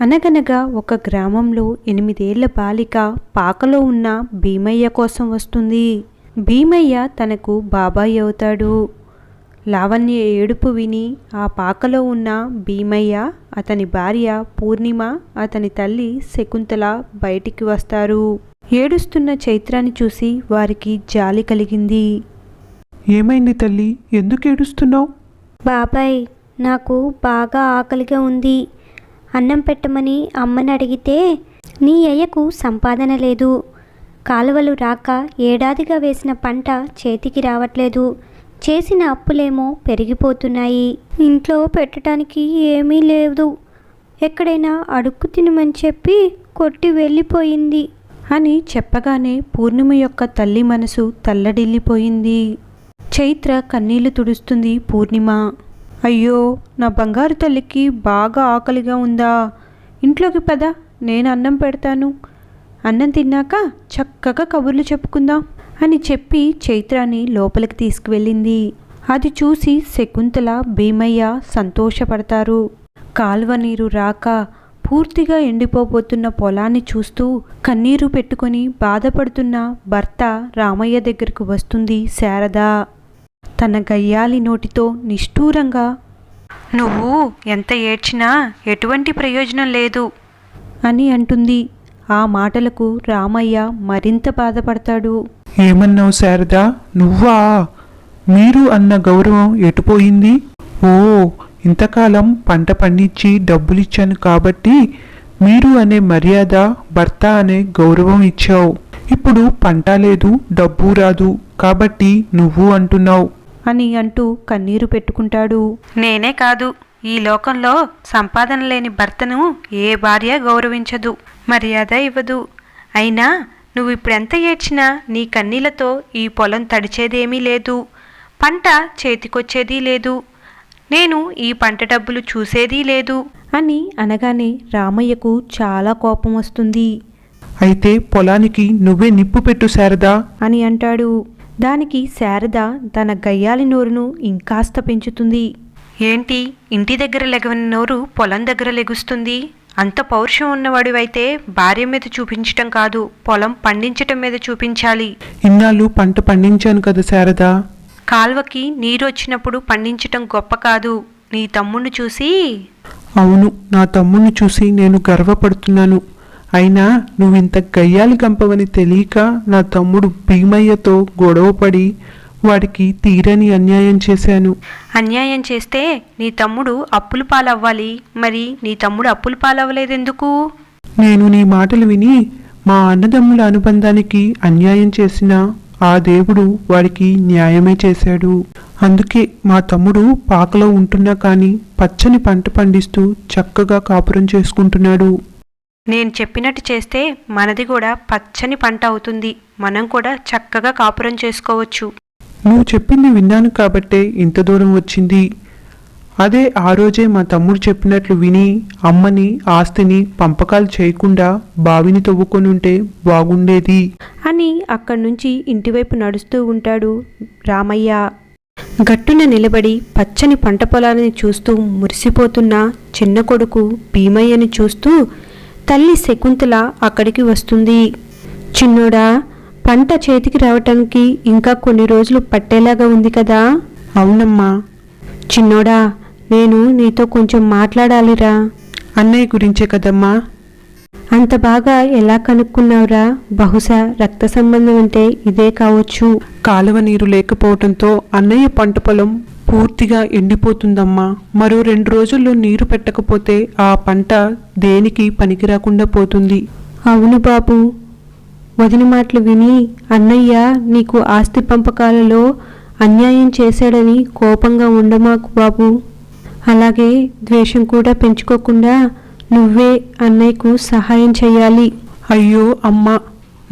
అనగనగా ఒక గ్రామంలో ఎనిమిదేళ్ళ బాలిక పాకలో ఉన్న భీమయ్య కోసం వస్తుంది. భీమయ్య తనకు బాబాయ్ అవుతాడు. లావణ్య ఏడుపు విని ఆ పాకలో ఉన్న భీమయ్య అతని భార్య పూర్ణిమ అతని తల్లి శకుంతల బయటికి వస్తారు. ఏడుస్తున్న చైత్రాన్ని చూసి వారికి జాలి కలిగింది. ఏమైంది తల్లి? ఎందుకు ఏడుస్తున్నావు? బాబాయ్ నాకు బాగా ఆకలిగా ఉంది. అన్నం పెట్టమని అమ్మని అడిగితే నీ అయ్యకు సంపాదన లేదు. కాలువలు రాక ఏడాదిగా వేసిన పంట చేతికి రావట్లేదు. చేసిన అప్పులేమో పెరిగిపోతున్నాయి. ఇంట్లో పెట్టడానికి ఏమీ లేదు. ఎక్కడైనా అడుక్కు తినమని చెప్పి కొట్టి వెళ్ళిపోయింది అని చెప్పగానే పూర్ణిమ యొక్క తల్లి మనసు తల్లడిల్లిపోయింది. చైత్ర కన్నీళ్ళు తుడుస్తుంది పూర్ణిమ. అయ్యో నా బంగారు తల్లికి బాగా ఆకలిగా ఉందా? ఇంట్లోకి పద నేను అన్నం పెడతాను. అన్నం తిన్నాక చక్కగా కబుర్లు చెప్పుకుందాం అని చెప్పి చైత్రాని లోపలికి తీసుకువెళ్ళింది. అది చూసి శకుంతల భీమయ్య సంతోషపడతారు. కాల్వ నీరు రాక పూర్తిగా ఎండిపోబోతున్న పొలాన్ని చూస్తూ కన్నీరు పెట్టుకొని బాధపడుతున్న భర్త రామయ్య దగ్గరకు వస్తుంది శారద. తన గయ్యాలి నోటితో నిష్ఠూరంగా నువ్వు ఎంత ఏడ్చినా ఎటువంటి ప్రయోజనం లేదు అని అంటుంది. ఆ మాటలకు రామయ్య మరింత బాధపడతాడు. ఏమన్నావు శారదా? నువ్వా? మీరు అన్న గౌరవం ఎటుపోయింది ఓ ఇంతకాలం పంట పండించి డబ్బులిచ్చాను కాబట్టి మీరు అనే మర్యాద భర్త అనే గౌరవం ఇచ్చావు. ఇప్పుడు పంట లేదు డబ్బు రాదు. కాబట్టి నువ్వు అంటున్నావు. అని అంటూ కన్నీరు పెట్టుకుంటాడు. నేనే కాదు ఈ లోకంలో సంపాదన లేని భర్తను ఏ భార్య గౌరవించదు మర్యాద ఇవ్వదు. అయినా నువ్వు ఇప్పుడెంత ఏడ్చినా నీ కన్నీళ్ళతో ఈ పొలం తడిచేదేమీ లేదు పంట చేతికొచ్చేదీ లేదు నేను ఈ పంట డబ్బులు చూసేదీ లేదు అని అనగానే రామయ్యకు చాలా కోపం వస్తుంది. అయితే పొలానికి నువ్వే నిప్పు పెట్టు శారదా. అని అంటాడు. దానికి శారద తన గయ్యాలి నోరును ఇంకాస్త పెంచుతుంది. ఏంటి? ఇంటి దగ్గర లెగవని నోరు పొలం దగ్గర లెగుస్తుంది. అంత పౌరుషం ఉన్నవాడివైతే భార్య మీద చూపించటం కాదు పొలం పండించటం మీద చూపించాలి. ఇన్నాళ్ళు పంట పండించాను కదా శారదా. కాల్వకి నీరు వచ్చినప్పుడు పండించటం గొప్ప కాదు. నీ తమ్ముణ్ణి చూసి? అవును నా తమ్ముణ్ణి చూసి నేను గర్వపడుతున్నాను. అయినా నువ్వింత గయ్యాలి గంపవని తెలియక నా తమ్ముడు భీమయ్యతో గొడవపడి వాడికి తీరని అన్యాయం చేశాను. అన్యాయం చేస్తే నీ తమ్ముడు అప్పుల పాలవ్వాలి. మరి నీ తమ్ముడు అప్పుల పాలవ్వలేదెందుకు? నేను నీ మాటలు విని మా అన్నదమ్ముల అనుబంధానికి అన్యాయం చేసిన ఆ దేవుడు వాడికి న్యాయమే చేశాడు. అందుకే మా తమ్ముడు పాకలో ఉంటున్నా కానీ పచ్చని పంట పండిస్తూ చక్కగా కాపురం చేసుకుంటున్నాడు. నేను చెప్పినట్టు చేస్తే మనది కూడా పచ్చని పంట అవుతుంది. మనం కూడా చక్కగా కాపురం చేసుకోవచ్చు. నువ్వు చెప్పింది విన్నాను కాబట్టే ఇంత దూరం వచ్చింది. అదే ఆ రోజే మా తమ్ముడు చెప్పినట్లు విని అమ్మని ఆస్తిని పంపకాలు చేయకుండా బావిని తవ్వుకొని ఉంటే బాగుండేది. అని అక్కడి నుంచి ఇంటివైపు నడుస్తూ ఉంటాడు రామయ్య. గట్టున నిలబడి పచ్చని పంట పొలాన్ని చూస్తూ మురిసిపోతున్న చిన్న కొడుకు భీమయ్యని చూస్తూ తల్లి శకుంతల అక్కడికి వస్తుంది. చిన్నోడా పంట చేతికి రావటానికి ఇంకా కొన్ని రోజులు పట్టేలాగా ఉంది కదా? అవునమ్మా. చిన్నోడా నేను నీతో కొంచెం మాట్లాడాలిరా. అన్నయ్య గురించే కదమ్మా. అంత బాగా ఎలా కనుక్కున్నావురా? బహుశా రక్త సంబంధం అంటే ఇదే కావచ్చు. కాలువ నీరు లేకపోవడంతో అన్నయ్య పంట పొలం పూర్తిగా ఎండిపోతుందమ్మా. మరో రెండు రోజుల్లో నీరు పెట్టకపోతే ఆ పంట దేనికి పనికి రాకుండా పోతుంది. అవును బాబు. వదిన మాటలు విని అన్నయ్య నీకు ఆస్తి పంపకాలలో అన్యాయం చేశాడని కోపంగా ఉండమాకు బాబు. అలాగే ద్వేషం కూడా పెంచుకోకుండా నువ్వే అన్నయ్యకు సహాయం చేయాలి అయ్యో అమ్మా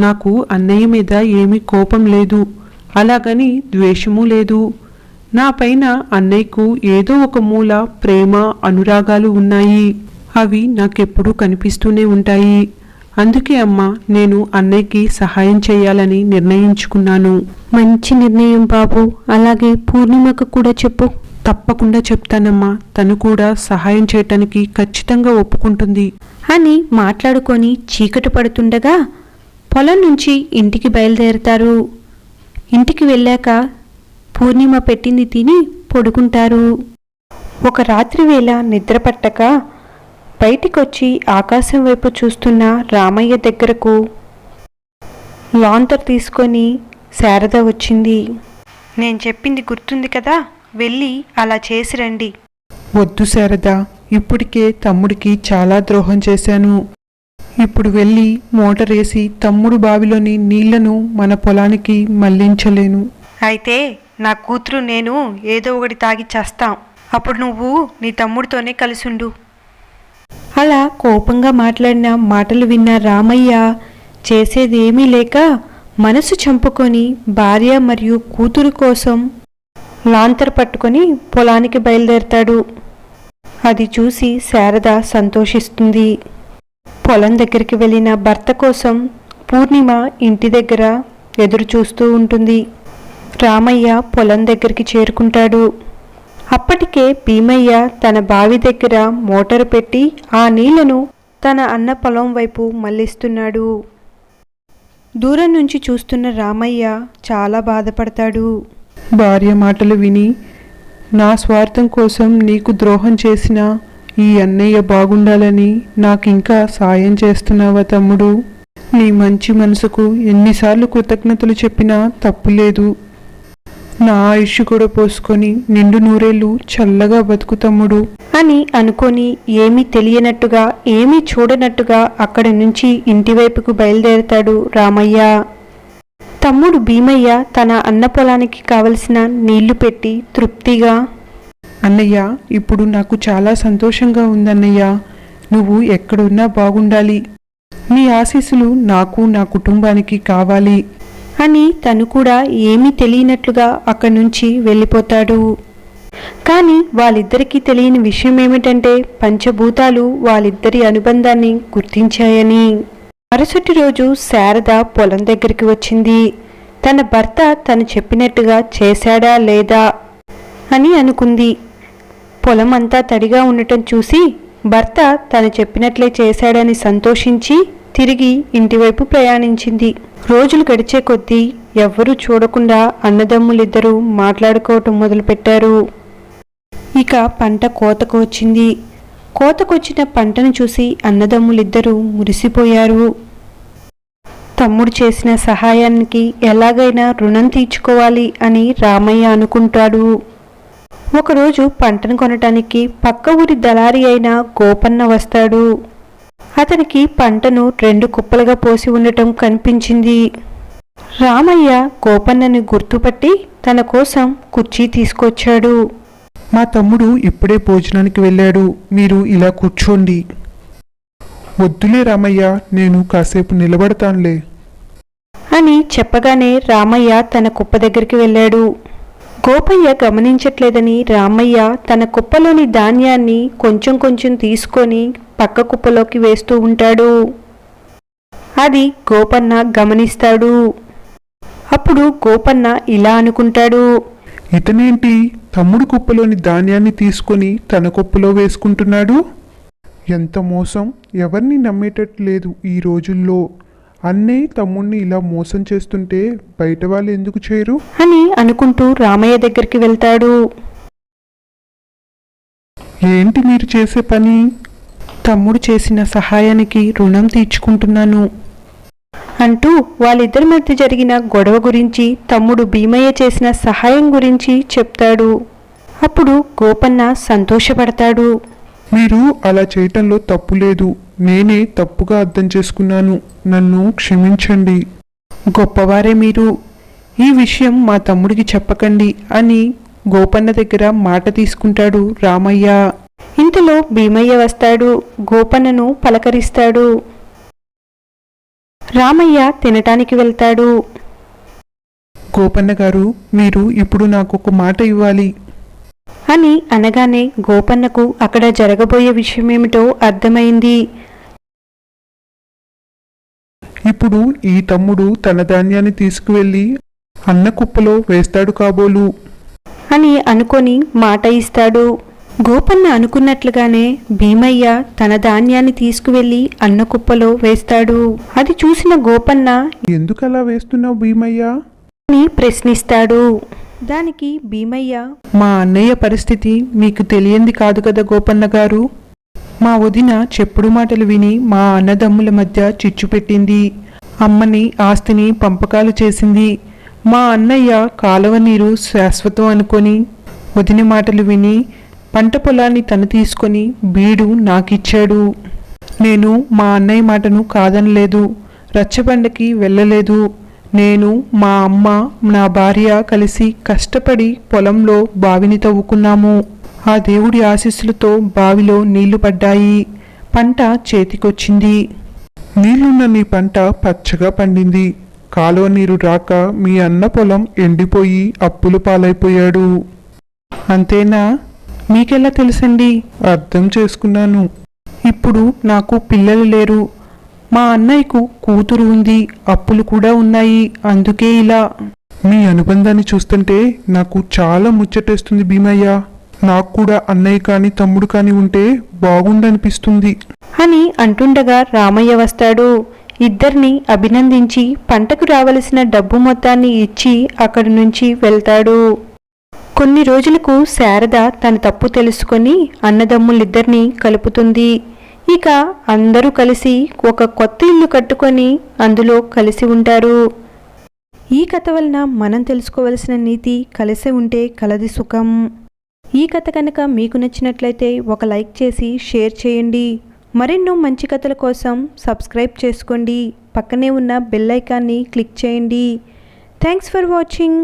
నాకు అన్నయ్య మీద ఏమీ కోపం లేదు. అలాగని ద్వేషము లేదు. నా పైన అన్నయ్యకు ఏదో ఒక మూల ప్రేమ అనురాగాలు ఉన్నాయి. అవి నాకెప్పుడూ కనిపిస్తూనే ఉంటాయి. అందుకే అమ్మా నేను అన్నయ్యకి సహాయం చేయాలని నిర్ణయించుకున్నాను. మంచి నిర్ణయం బాబు. అలాగే పూర్ణిమకు కూడా చెప్పు. తప్పకుండా చెప్తానమ్మా. తను కూడా సహాయం చేయటానికి ఖచ్చితంగా ఒప్పుకుంటుంది. అని మాట్లాడుకొని చీకటి పడుతుండగా పొలం నుంచి ఇంటికి బయలుదేరతారు. ఇంటికి వెళ్ళాక పూర్ణిమ పెట్టింది తిని పడుకుంటారు. ఒక రాత్రి వేళ నిద్ర పట్టక బయటికొచ్చి ఆకాశం వైపు చూస్తున్న రామయ్య దగ్గరకు లాంతర్ తీసుకొని శారద వచ్చింది. నేను చెప్పింది గుర్తుంది కదా వెళ్ళి అలా చేసి రండి. వద్దు శారద ఇప్పటికే తమ్ముడికి చాలా ద్రోహం చేశాను. ఇప్పుడు వెళ్ళి మోటార్ వేసి తమ్ముడు బావిలోని నీళ్ళను మన పొలానికి మళ్ళించలేను. అయితే నా కూతురు నేను ఏదో ఒకటి తాగి చేస్తాం. అప్పుడు నువ్వు నీ తమ్ముడితోనే కలిసుండు. అలా కోపంగా మాట్లాడిన మాటలు విన్న రామయ్య చేసేదేమీ లేక మనసు చంపుకొని భార్య మరియు కూతురు కోసం లాంతర్ పట్టుకొని పొలానికి బయలుదేరతాడు. అది చూసి శారద సంతోషిస్తుంది. పొలం దగ్గరికి వెళ్ళిన భర్త కోసం పూర్ణిమ ఇంటి దగ్గర ఎదురు చూస్తూ ఉంటుంది. రామయ్య పొలం దగ్గరికి చేరుకుంటాడు. అప్పటికే భీమయ్య తన బావి దగ్గర మోటారు పెట్టి ఆ నీళ్ళను తన అన్న పొలం వైపు మళ్ళిస్తున్నాడు. దూరం నుంచి చూస్తున్న రామయ్య చాలా బాధపడతాడు. భార్య మాటలు విని నా స్వార్థం కోసం నీకు ద్రోహం చేసిన ఈ అన్నయ్య బాగుండాలని నాకింకా సాయం చేస్తున్నావా తమ్ముడు? నీ మంచి మనసుకు ఎన్నిసార్లు కృతజ్ఞతలు చెప్పినా తప్పులేదు. నా ఆయుష్ కూడా పోసుకొని నిండు నూరేళ్ళు చల్లగా బతుకు తమ్ముడు. అని అనుకొని ఏమీ తెలియనట్టుగా ఏమీ చూడనట్టుగా అక్కడి నుంచి ఇంటివైపుకు బయలుదేరతాడు రామయ్య. తమ్ముడు భీమయ్య తన అన్న పొలానికి కావలసిన నీళ్ళు పెట్టి తృప్తిగా అన్నయ్య ఇప్పుడు నాకు చాలా సంతోషంగా ఉందన్నయ్య. నువ్వు ఎక్కడున్నా బాగుండాలి. నీ ఆశీస్సులు నాకు నా కుటుంబానికి కావాలి. అని తను కూడా ఏమీ తెలియనట్లుగా అక్కడి నుంచి వెళ్ళిపోతాడు. కానీ వాళ్ళిద్దరికీ తెలియని విషయం ఏమిటంటే పంచభూతాలు వాళ్ళిద్దరి అనుబంధాన్ని గుర్తించాయని. మరుసటి రోజు శారద పొలం దగ్గరికి వచ్చింది. తన భర్త తను చెప్పినట్టుగా చేశాడా లేదా అని అనుకుంది. పొలం అంతా తడిగా ఉండటం చూసి భర్త తను చెప్పినట్లే చేశాడని సంతోషించి తిరిగి ఇంటివైపు ప్రయాణించింది. రోజులు గడిచే కొద్దీ ఎవ్వరూ చూడకుండా అన్నదమ్ములిద్దరూ మాట్లాడుకోవటం మొదలుపెట్టారు. ఇక పంట కోతకు వచ్చింది. కోతకొచ్చిన పంటను చూసి అన్నదమ్ములిద్దరూ మురిసిపోయారు. తమ్ముడు చేసిన సహాయానికి ఎలాగైనా రుణం తీర్చుకోవాలి అని రామయ్య అనుకుంటాడు. ఒకరోజు పంటను కొనటానికి పక్క ఊరి దళారి అయిన గోపన్న వస్తాడు. అతనికి పంటను రెండు కుప్పలుగా పోసి ఉండటం కనిపించింది. రామయ్య గోపన్నని గుర్తుపట్టి తన కోసం కుర్చీ తీసుకొచ్చాడు. మా తమ్ముడు ఇప్పుడే భోజనానికి వెళ్ళాడు. మీరు ఇలా కూర్చోండి. వద్దులే రామయ్య నేను కాసేపు నిలబడతానులే. అని చెప్పగానే రామయ్య తన కుప్ప దగ్గరికి వెళ్ళాడు. గోపయ్య గమనించట్లేదని రామయ్య తన కుప్పలోని ధాన్యాన్ని కొంచెం కొంచెం తీసుకొని పక్క కుప్పలోకి వేస్తూ ఉంటాడు. అది గోపన్న గమనిస్తాడు. అప్పుడు గోపన్న ఇలా అనుకుంటాడు. ఇతనేంటి తమ్ముడు కుప్పలోని ధాన్యాన్ని తీసుకొని తన కుప్పలో వేసుకుంటున్నాడు? ఎంత మోసం ఎవరిని నమ్మేటట్టు లేదు ఈ రోజుల్లో. అన్నే తమ్ముణ్ణి ఇలా మోసం చేస్తుంటే బయట వాళ్ళు ఎందుకు చేయరు? అని అనుకుంటూ రామయ్య దగ్గరికి వెళ్తాడు. ఏంటి మీరు చేసే పని? తమ్ముడు చేసిన సహాయానికి రుణం తీర్చుకుంటున్నాను. అంటూ వాళ్ళిద్దరి మధ్య జరిగిన గొడవ గురించి తమ్ముడు భీమయ్య చేసిన సహాయం గురించి చెప్తాడు. అప్పుడు గోపన్న సంతోషపడతాడు. మీరు అలా చేయటంలో తప్పు లేదు. నేనే తప్పుగా అర్థం చేసుకున్నాను. నన్ను క్షమించండి. గొప్పవారే మీరు. ఈ విషయం మా తమ్ముడికి చెప్పకండి అని గోపన్న దగ్గర మాట తీసుకుంటాడు రామయ్య. ఇంతలో భీమయ్య వస్తాడు గోపన్నను పలకరిస్తాడు. రామయ్య తినటానికి వెళ్తాడు. గోపన్న గారు మీరు ఇప్పుడు నాకు ఒక మాట ఇవ్వాలి. అని అనగానే గోపన్నకు అక్కడ జరగబోయే విషయమేమిటో అర్థమైంది. ఇప్పుడు ఈ తమ్ముడు తన ధాన్యాన్ని తీసుకువెళ్ళి అన్న కుప్పలో వేస్తాడు కాబోలు. అని అనుకొని మాట ఇస్తాడు. గోపన్న అనుకున్నట్లుగానే భీమయ్య తన ధాన్యాన్ని తీసుకువెళ్ళి అన్న కుప్పలో వేస్తాడు. అది చూసిన గోపన్న ఎందుకు అలా వేస్తున్నావు భీమయ్య? అని ప్రశ్నిస్తాడు. దానికి భీమయ్య మా అన్నయ్య పరిస్థితి మీకు తెలియంది కాదు కదా గోపన్న గారు? మా వదిన చెప్పుడు మాటలు విని మా అన్నదమ్ముల మధ్య చిచ్చు పెట్టింది. అమ్మని ఆస్తిని పంపకాలు చేసింది. మా అన్నయ్య కాలువ నీరు శాశ్వతం అనుకొని వదిన మాటలు విని పంట పొలాన్ని తను తీసుకొని బీడు నాకిచ్చాడు. నేను మా అన్నయ్య మాటను కాదనలేదు. రచ్చబండకి వెళ్ళలేదు. నేను మా అమ్మ నా భార్య కలిసి కష్టపడి పొలంలో బావిని తవ్వుకున్నాము. ఆ దేవుడి ఆశీస్సులతో బావిలో నీళ్ళు పడ్డాయి. పంట చేతికొచ్చింది. నీళ్ళున్న నీ పంట పచ్చగా పండింది. కాలువ నీరు రాక మీ అన్న పొలం ఎండిపోయి అప్పులు పాలైపోయాడు. అంతేనా? మీకెలా తెలుసండి? అర్థం చేసుకున్నాను. ఇప్పుడు నాకు పిల్లలు లేరు. మా అన్నయ్యకు కూతురు ఉంది అప్పులు కూడా ఉన్నాయి అందుకే ఇలా. మీ అనుబంధాన్ని చూస్తుంటే నాకు చాలా ముచ్చటేస్తుంది భీమయ్య. నాకు కూడా అన్నయ్య కాని తమ్ముడు కాని ఉంటే బాగుండనిపిస్తుంది. అని అంటుండగా రామయ్య వస్తాడు. ఇద్దరిని అభినందించి పంటకు రావలసిన డబ్బు మొత్తాన్ని ఇచ్చి అక్కడి నుంచి వెళ్తాడు. కొన్ని రోజులకు శారద తన తప్పు తెలుసుకొని అన్నదమ్ములిద్దరినీ కలుపుతుంది. ఇక అందరూ కలిసి ఒక కొత్త ఇల్లు కట్టుకొని అందులో కలిసి ఉంటారు. ఈ కథ వలన మనం తెలుసుకోవలసిన నీతి కలిసి ఉంటే కలది సుఖం. ఈ కథ కనుక మీకు నచ్చినట్లయితే ఒక లైక్ చేసి షేర్ చేయండి. మరెన్నో మంచి కథల కోసం సబ్స్క్రైబ్ చేసుకోండి. పక్కనే ఉన్న బెల్ ఐకాన్ని క్లిక్ చేయండి. Thanks for watching.